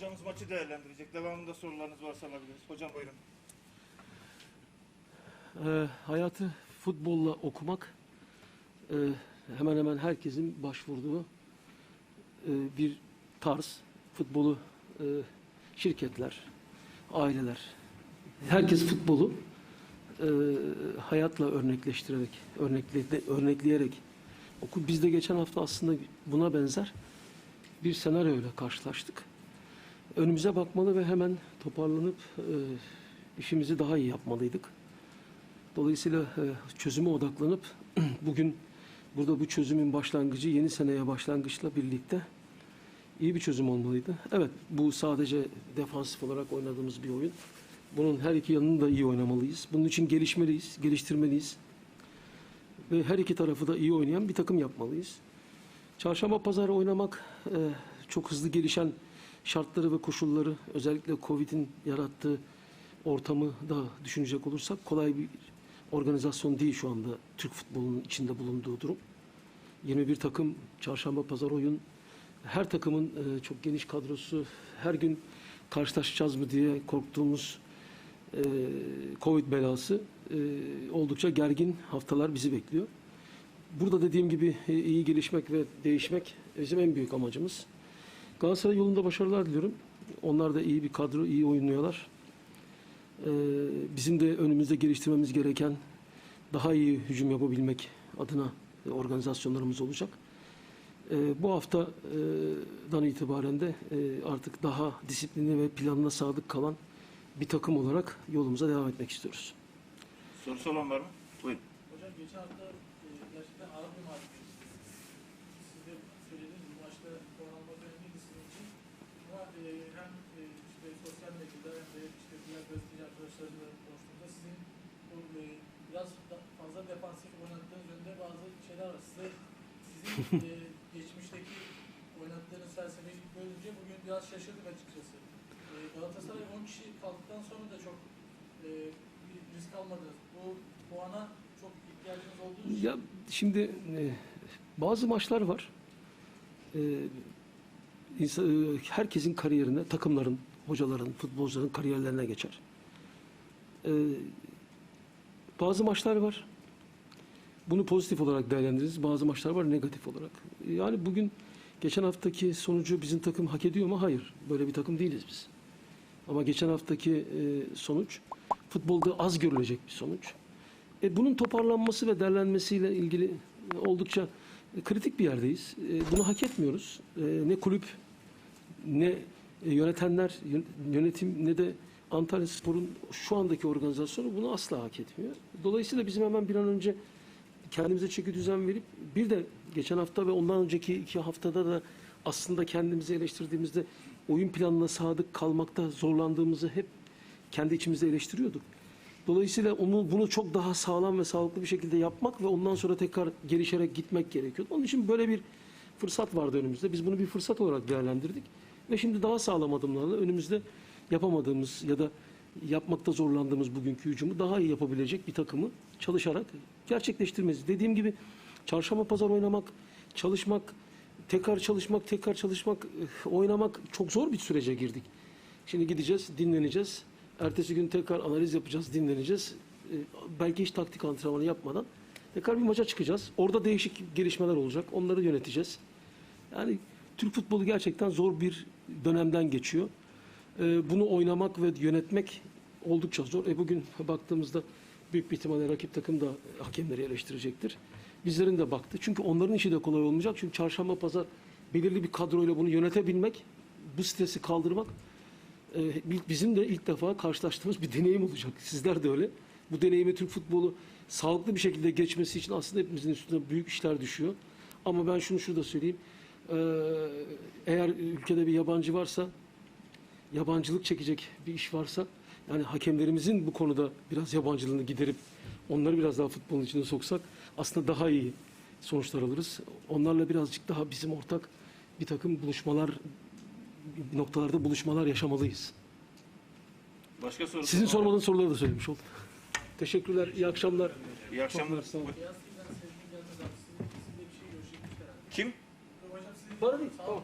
Hocamız maçı değerlendirecek. Devamında sorularınız varsa alabiliriz. Hocam buyurun. Ee, hayatı futbolla okumak e, hemen hemen herkesin başvurduğu e, bir tarz. Futbolu e, şirketler, aileler, herkes futbolu e, hayatla örnekleştirerek, örnekle, örnekleyerek oku. Biz de geçen hafta aslında buna benzer bir senaryoyla karşılaştık. Önümüze bakmalı ve hemen toparlanıp e, işimizi daha iyi yapmalıydık. Dolayısıyla e, çözüme odaklanıp bugün burada bu çözümün başlangıcı yeni seneye başlangıçla birlikte iyi bir çözüm olmalıydı. Evet bu sadece defansif olarak oynadığımız bir oyun. Bunun her iki yanını da iyi oynamalıyız. Bunun için gelişmeliyiz, geliştirmeliyiz. Ve her iki tarafı da iyi oynayan bir takım yapmalıyız. Çarşamba pazarı oynamak e, çok hızlı gelişen şartları ve koşulları özellikle Covid'in yarattığı ortamı da düşünecek olursak kolay bir organizasyon değil şu anda Türk futbolunun içinde bulunduğu durum. 21 takım çarşamba pazar oyun her takımın e, çok geniş kadrosu her gün karşılaşacağız mı diye korktuğumuz e, Covid belası e, oldukça gergin haftalar bizi bekliyor. Burada dediğim gibi iyi gelişmek ve değişmek bizim en büyük amacımız. Galatasaray yolunda başarılar diliyorum. Onlar da iyi bir kadro, iyi oynuyorlar. Ee, bizim de önümüzde geliştirmemiz gereken daha iyi hücum yapabilmek adına e, organizasyonlarımız olacak. Ee, bu haftadan itibaren de e, artık daha disiplinli ve planına sadık kalan bir takım olarak yolumuza devam etmek istiyoruz. Sorusu olan var mı? Buyurun. Hocam geçen hafta e, gerçekten ağır bir maç geçti. Siz de söylediğiniz bu maçta puan almak önemliydi sizin için. Ama e, hem e, işte sosyal medyada hem de işte diğer arkadaşlarımla konuştuğumda sizin bu e, biraz fazla defansif oynattığınız yönde bazı şeyler var. Size sizin e, geçmişteki oynattığınız felsefeyi görünce bugün biraz şaşırdık açıkçası. E, Galatasaray 10 kişi kaldıktan sonra da çok e, risk almadınız. Bu puana çok ihtiyacınız olduğu için Ya şimdi e, bazı maçlar var. E, insan, e, herkesin kariyerine, takımların, hocaların, futbolcuların kariyerlerine geçer. E, bazı maçlar var. Bunu pozitif olarak değerlendiririz. Bazı maçlar var negatif olarak. Yani bugün geçen haftaki sonucu bizim takım hak ediyor mu? Hayır. Böyle bir takım değiliz biz. Ama geçen haftaki e, sonuç futbolda az görülecek bir sonuç. E, bunun toparlanması ve değerlenmesiyle ilgili oldukça e, kritik bir yerdeyiz. E, bunu hak etmiyoruz. E, ne kulüp, ne e, yönetenler, yön- yönetim ne de Antalya Spor'un şu andaki organizasyonu bunu asla hak etmiyor. Dolayısıyla bizim hemen bir an önce kendimize çeki düzen verip bir de geçen hafta ve ondan önceki iki haftada da aslında kendimizi eleştirdiğimizde oyun planına sadık kalmakta zorlandığımızı hep kendi içimizde eleştiriyorduk. Dolayısıyla onu bunu çok daha sağlam ve sağlıklı bir şekilde yapmak ve ondan sonra tekrar gelişerek gitmek gerekiyor. Onun için böyle bir fırsat vardı önümüzde. Biz bunu bir fırsat olarak değerlendirdik ve şimdi daha sağlam adımlarla önümüzde yapamadığımız ya da yapmakta zorlandığımız bugünkü hücumu daha iyi yapabilecek bir takımı çalışarak gerçekleştirmemiz. Dediğim gibi çarşamba pazar oynamak, çalışmak, tekrar çalışmak, tekrar çalışmak, eh, oynamak çok zor bir sürece girdik. Şimdi gideceğiz, dinleneceğiz. Ertesi gün tekrar analiz yapacağız, dinleneceğiz. Ee, Belki hiç taktik antrenmanı yapmadan tekrar bir maça çıkacağız. Orada değişik gelişmeler olacak. Onları yöneteceğiz. Yani Türk futbolu gerçekten zor bir dönemden geçiyor. Ee, Bunu oynamak ve yönetmek oldukça zor. E bugün baktığımızda büyük bir ihtimalle rakip takım da hakemleri eleştirecektir. Bizlerin de baktı. Çünkü onların işi de kolay olmayacak. Çünkü çarşamba pazar belirli bir kadroyla bunu yönetebilmek, bu stresi kaldırmak e, bizim de ilk defa karşılaştığımız bir deneyim olacak. Sizler de öyle. Bu deneyimi Türk futbolu sağlıklı bir şekilde geçmesi için aslında hepimizin üstüne büyük işler düşüyor. Ama ben şunu şurada söyleyeyim. Ee, eğer ülkede bir yabancı varsa, yabancılık çekecek bir iş varsa, yani hakemlerimizin bu konuda biraz yabancılığını giderip onları biraz daha futbolun içine soksak aslında daha iyi sonuçlar alırız. Onlarla birazcık daha bizim ortak bir takım buluşmalar noktalarda buluşmalar yaşamalıyız. Başka sorusu Sizin olan var sormadığınız soruları da söylemiş oldum. Teşekkürler, iyi akşamlar. İyi akşamlar. Sağ olun. Kim? Bana değil, tamam. olun.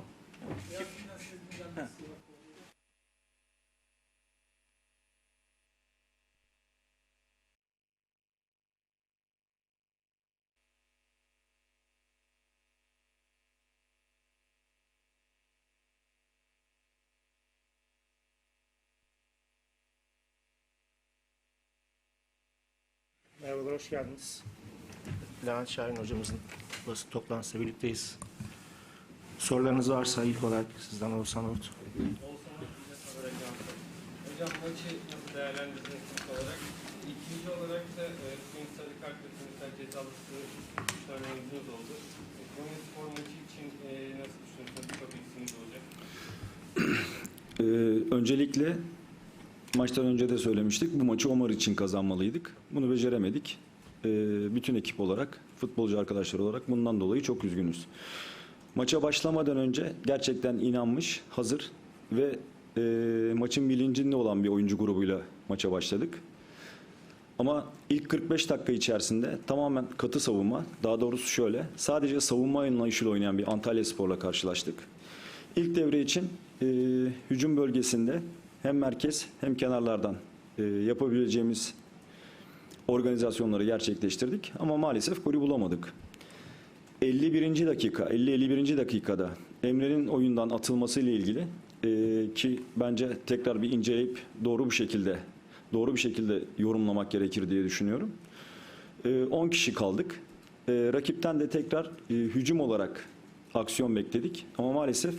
Merhabalar, hoş geldiniz. Levent Şahin hocamızın basın toplantısıyla birlikteyiz. Sorularınız varsa ilk olarak sizden Oğuzhan Avut. Oğuzhan. Hocam maçı nasıl değerlendirdiniz ilk olarak? İkinci olarak da e, bugün sarı kart ve Tunisel cezalısı 3 tane oyuncunuz oldu. E, Konya Spor maçı için e, nasıl düşünüyorsunuz? Çok eksiğiniz olacak. Ee, öncelikle maçtan önce de söylemiştik. Bu maçı Omar için kazanmalıydık. Bunu beceremedik. Ee, bütün ekip olarak, futbolcu arkadaşlar olarak bundan dolayı çok üzgünüz. Maça başlamadan önce gerçekten inanmış, hazır ve e, maçın bilincinde olan bir oyuncu grubuyla maça başladık. Ama ilk 45 dakika içerisinde tamamen katı savunma, daha doğrusu şöyle, sadece savunma anlayışıyla oynayan bir Antalya Spor'la karşılaştık. İlk devre için e, hücum bölgesinde hem merkez hem kenarlardan e, yapabileceğimiz organizasyonları gerçekleştirdik ama maalesef golü bulamadık. 51. dakika, 50-51. dakikada Emre'nin oyundan atılması ile ilgili e, ki bence tekrar bir inceleyip doğru bir şekilde doğru bir şekilde yorumlamak gerekir diye düşünüyorum. E, 10 kişi kaldık. E, rakipten de tekrar e, hücum olarak aksiyon bekledik ama maalesef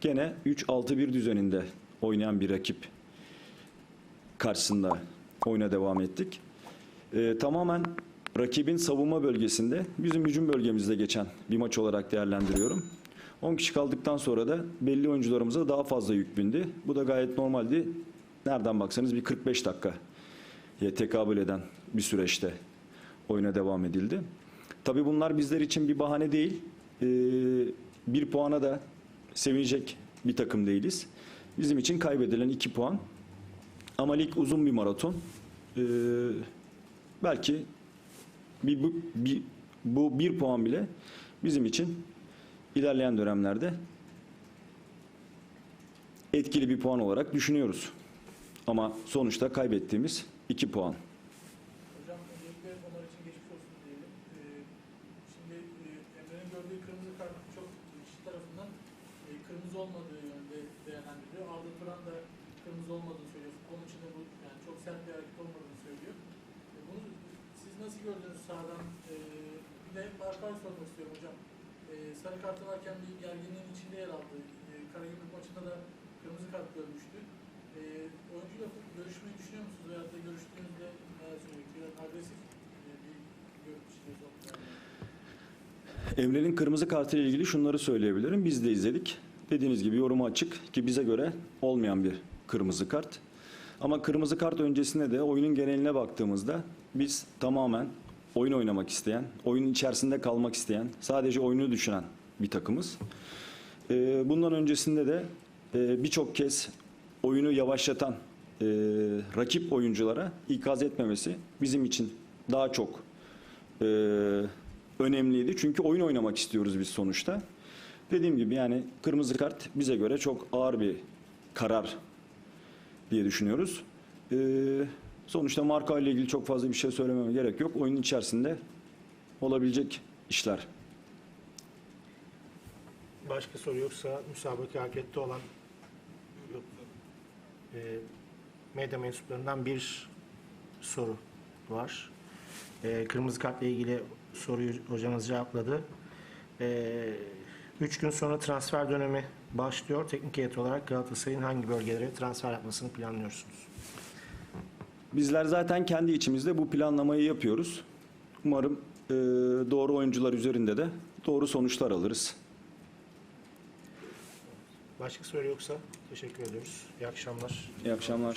gene 3-6-1 düzeninde oynayan bir rakip karşısında oyuna devam ettik. Ee, tamamen rakibin savunma bölgesinde bizim hücum bölgemizde geçen bir maç olarak değerlendiriyorum. 10 kişi kaldıktan sonra da belli oyuncularımıza daha fazla yük bindi. Bu da gayet normaldi. Nereden baksanız bir 45 dakika tekabül eden bir süreçte oyuna devam edildi. Tabii bunlar bizler için bir bahane değil. Ee, bir puana da sevinecek bir takım değiliz. Bizim için kaybedilen iki puan. Ama lig uzun bir maraton. Ee, belki bir, bu, bir, bu bir puan bile bizim için ilerleyen dönemlerde etkili bir puan olarak düşünüyoruz. Ama sonuçta kaybettiğimiz iki puan. Hocam öncelikle. Ee, e, gördüğü kırmızı kart çok kişi tarafından e, kırmızı olmadığı da kırmızı olmadığını söylüyor. Onun için de bu yani çok sert bir hareket olmadığını söylüyor. E, bunu siz nasıl gördünüz sahadan? E, bir de Barkay sormak istiyorum hocam. E, sarı kartı varken bir gerginliğin içinde yer aldı. E, Karagümrük maçında da kırmızı kart görmüştü. E, oyuncuyla görüşmeyi düşünüyor musunuz? Veyahut da görüştüğünüzde neler söylemek? Biraz agresif e, bir görüş yani. Emre'nin kırmızı kartı ile ilgili şunları söyleyebilirim. Biz de izledik. Dediğiniz gibi yorumu açık ki bize göre olmayan bir kırmızı kart. Ama kırmızı kart öncesinde de oyunun geneline baktığımızda biz tamamen oyun oynamak isteyen, oyunun içerisinde kalmak isteyen, sadece oyunu düşünen bir takımız. Ee, bundan öncesinde de e, birçok kez oyunu yavaşlatan e, rakip oyunculara ikaz etmemesi bizim için daha çok e, önemliydi. Çünkü oyun oynamak istiyoruz biz sonuçta. Dediğim gibi yani kırmızı kart bize göre çok ağır bir karar diye düşünüyoruz. Ee, sonuçta marka ile ilgili çok fazla bir şey söylememe gerek yok. Oyunun içerisinde olabilecek işler. Başka soru yoksa müsabaka hakette olan. E, medya mensuplarından bir soru var. E, kırmızı kartla ilgili soruyu hocamız cevapladı. E, üç gün sonra transfer dönemi başlıyor. Teknik heyet olarak Galatasaray'ın hangi bölgelere transfer yapmasını planlıyorsunuz? Bizler zaten kendi içimizde bu planlamayı yapıyoruz. Umarım e, doğru oyuncular üzerinde de doğru sonuçlar alırız. Başka soru yoksa teşekkür ediyoruz. İyi akşamlar. İyi akşamlar.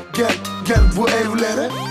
gel gel bu evlere